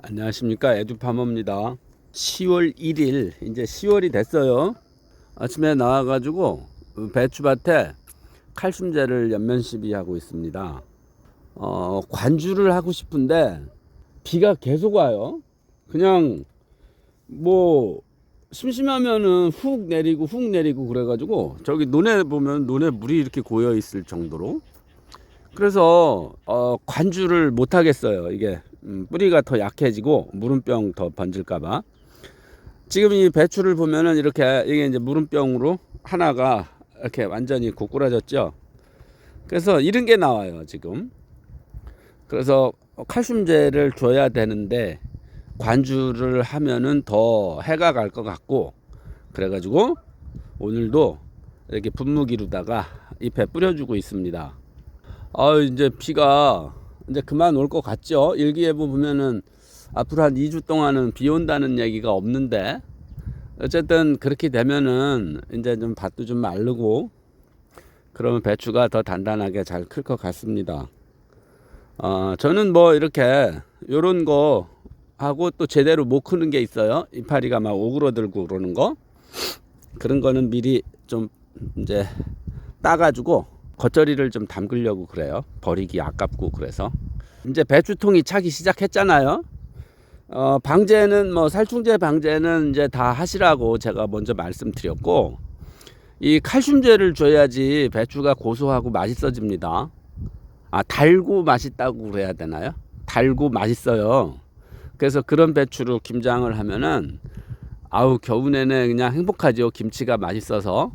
안녕하십니까. 에듀파머입니다. 10월 1일 이제 10월이 됐어요. 아침에 나와 가지고 배추밭에 칼슘제를 연면 시비하고 있습니다. 어, 관주를 하고 싶은데 비가 계속 와요. 그냥 뭐 심심하면은 훅 내리고 훅 내리고 그래 가지고 저기 논에 보면 논에 물이 이렇게 고여 있을 정도로. 그래서 어, 관주를 못 하겠어요. 이게 음, 뿌리가 더 약해지고 무름병 더 번질까봐. 지금 이 배추를 보면은 이렇게 이게 이제 무름병으로 하나가 이렇게 완전히 고꾸라졌죠. 그래서 이런 게 나와요 지금. 그래서 칼슘제를 줘야 되는데 관주를 하면은 더 해가 갈 것 같고 그래가지고 오늘도 이렇게 분무기로다가 잎에 뿌려주고 있습니다. 아 이제 비가 이제 그만 올 것 같죠. 일기예보 보면은 앞으로 한 2주 동안은 비 온다는 얘기가 없는데 어쨌든 그렇게 되면은 이제 좀 밭도 좀 마르고 그러면 배추가 더 단단하게 잘 클 것 같습니다. 어, 저는 뭐 이렇게 요런 거 하고 또 제대로 못 크는 게 있어요. 이파리가 막 오그러들고 그러는 거. 그런 거는 미리 좀 이제 따가지고 겉절이를 좀 담그려고 그래요. 버리기 아깝고 그래서 이제 배추통이 차기 시작했잖아요. 어, 방제는 뭐 살충제 방제는 이제 다 하시라고 제가 먼저 말씀드렸고 이 칼슘제를 줘야지 배추가 고소하고 맛있어집니다. 아 달고 맛있다고 그래야 되나요? 달고 맛있어요. 그래서 그런 배추로 김장을 하면은 아우 겨우 내내 그냥 행복하죠. 김치가 맛있어서.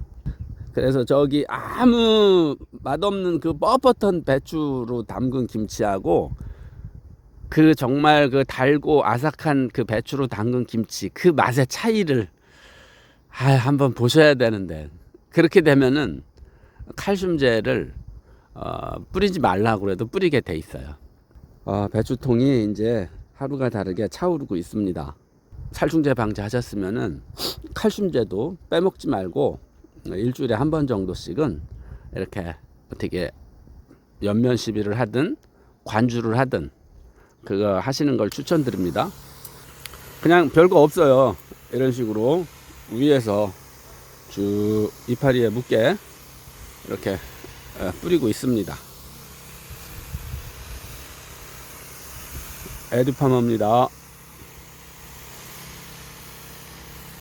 그래서 저기 아무 맛없는 그 뻣뻣한 배추로 담근 김치하고 그 정말 그 달고 아삭한 그 배추로 담근 김치 그 맛의 차이를 아 한번 보셔야 되는데 그렇게 되면은 칼슘제를 어, 뿌리지 말라고 그래도 뿌리게 돼 있어요. 어, 배추통이 이제 하루가 다르게 차오르고 있습니다. 살충제 방지하셨으면은 칼슘제도 빼먹지 말고 일주일에 한 번 정도씩은 이렇게 어떻게 연면 시비를 하든 관주를 하든 그거 하시는 걸 추천드립니다. 그냥 별거 없어요. 이런 식으로 위에서 쭉 이파리에 묻게 이렇게 어, 뿌리고 있습니다. 에듀파머입니다.